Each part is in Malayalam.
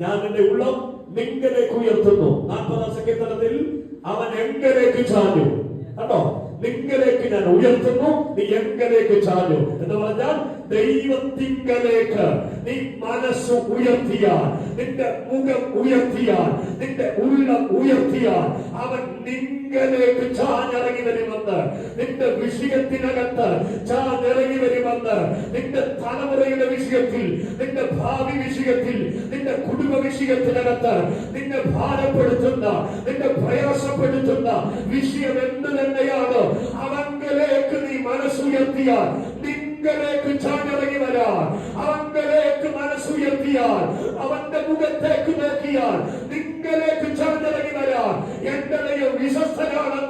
ഞാൻ എന്റെ ഉള്ളം നിങ്കലേക്ക് ഉയർത്തുന്നു. നാൽപ്പതാം സങ്കീർത്തനത്തിൽ അവൻ എങ്കലേക്ക് ചാഞ്ഞു. കണ്ടോ? നിങ്കലേക്ക് ഞാൻ ഉയർത്തുന്നു നീ എങ്കലേക്ക് ചാഞ്ഞു. എന്ന് പറഞ്ഞാൽ ദൈവത്തിങ്കലേക്ക് നീ മനസ്സ് ഉയർത്തിയാൽ നിന്റെ മുഖം ഉയർത്തിയാൽ നിന്റെ ഉള്ളം ഉയർത്തിയാൽ അവൻ നിങ്കലേക്ക് ചാഞ്ഞിറങ്ങി വരുമെന്ന് നിന്റെ വിഷയത്തിനകത്ത് ചാഞ്ഞിറങ്ങി വരുമെന്ന് നിന്റെ തലമുറയുടെ വിഷയത്തിൽ നിന്റെ ഭാവി വിഷയത്തിൽ നിന്റെ കുടുംബ വിഷയത്തിനകത്ത് നിന്നെ ഭാരപ്പെടുത്തുന്ന നിന്നെ പ്രയാസപ്പെടുത്തുന്ന വിഷയം എന്ത് തന്നെയാണ് അവങ്കലേക്ക് നീ മനസ്സുയർത്തിയാൽ നിങ്കലേക്ക് ചാഞ്ഞിറങ്ങി വരാൻ അവങ്കലേക്ക് മനസ്സുയർത്തിയാൽ അവന്റെ മുഖത്തേക്ക് നോക്കിയാൽ നിങ്കലേക്ക് ചാഞ്ഞിറങ്ങി വരാൻ. എന്റെ വിശ്വസ്തനാണെന്ന്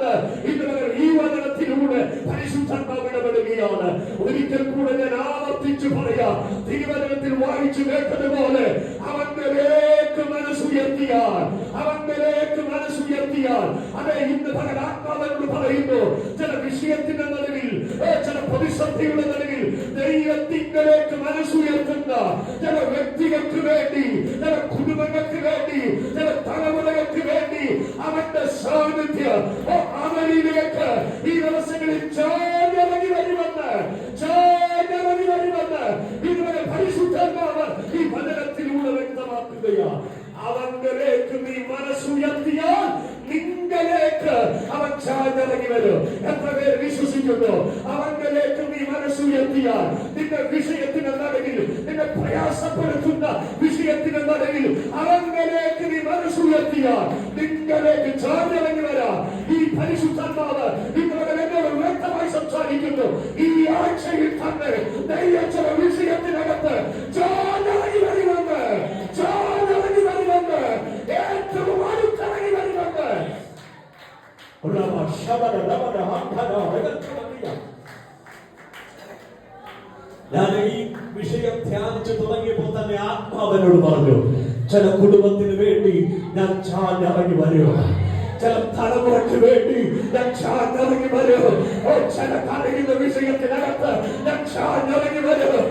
ആവർത്തിച്ചു പറയാം തിരുവനന്തത്തിൽ വായിച്ചു കേട്ടതുപോലെ അവങ്കലേക്ക് മനസ്സുയർത്തിയാൽ അവങ്കലേക്ക് മനസ്സുയർത്തിയാൽ അതെ ഇന്ന് പകൽ ആത്മാവനോട് പറയുന്നു ചില വിഷയത്തിന്റെ നിലവിൽ ചില പ്രതിസന്ധിയുടെ നിലവിൽ ദൈവത്തിങ്കലേക്ക് മനസ്സുയർത്തുന്ന ചില വ്യക്തികൾക്ക് വേണ്ടി ചില കുടുംബങ്ങൾക്ക് വേണ്ടി ചില തലമുറകൾക്ക് വേണ്ടി അവന്റെ സാന്നിധ്യം അവങ്കലേക്ക് നീ മനസ്സുയർത്തിയാൽ നിങ്കലേക്ക് അവൻ ചാഞ്ഞിറങ്ങി വരും. എത്ര പേര് വിശ്വസിക്കുന്നു? അവങ്കലേക്ക് നീ മനസ്സുയർത്തിയാൽ നിന്റെ വിഷയത്തിന് നടുവിൽ നിന്നെ പ്രയാസപ്പെടുത്തുന്ന വിഷയത്തിന് നടുവിൽ അവങ്കലേക്ക് നീ മനസ്സുയർത്തിയാൽ നിങ്കലേക്ക് ചാഞ്ഞിറങ്ങി വരാം. ഈ പരിശുദ്ധാത്മാവ് ഞാൻ ഈ വിഷയം ധ്യാനിച്ചു തുടങ്ങിയപ്പോൾ തന്നെ ആത്മാവനോട് പറഞ്ഞു ചില കുടുംബത്തിന് വേണ്ടി ഞാൻ ചാഞ്ഞിറങ്ങി വരും ചില തലമുറയ്ക്ക് വേണ്ടി ഞാൻ ചാഞ്ഞിറങ്ങി വരും ഓ ചില കരയുന്ന വിഷയത്തിനകത്ത് ഞാൻ ചാഞ്ഞിറങ്ങി വരും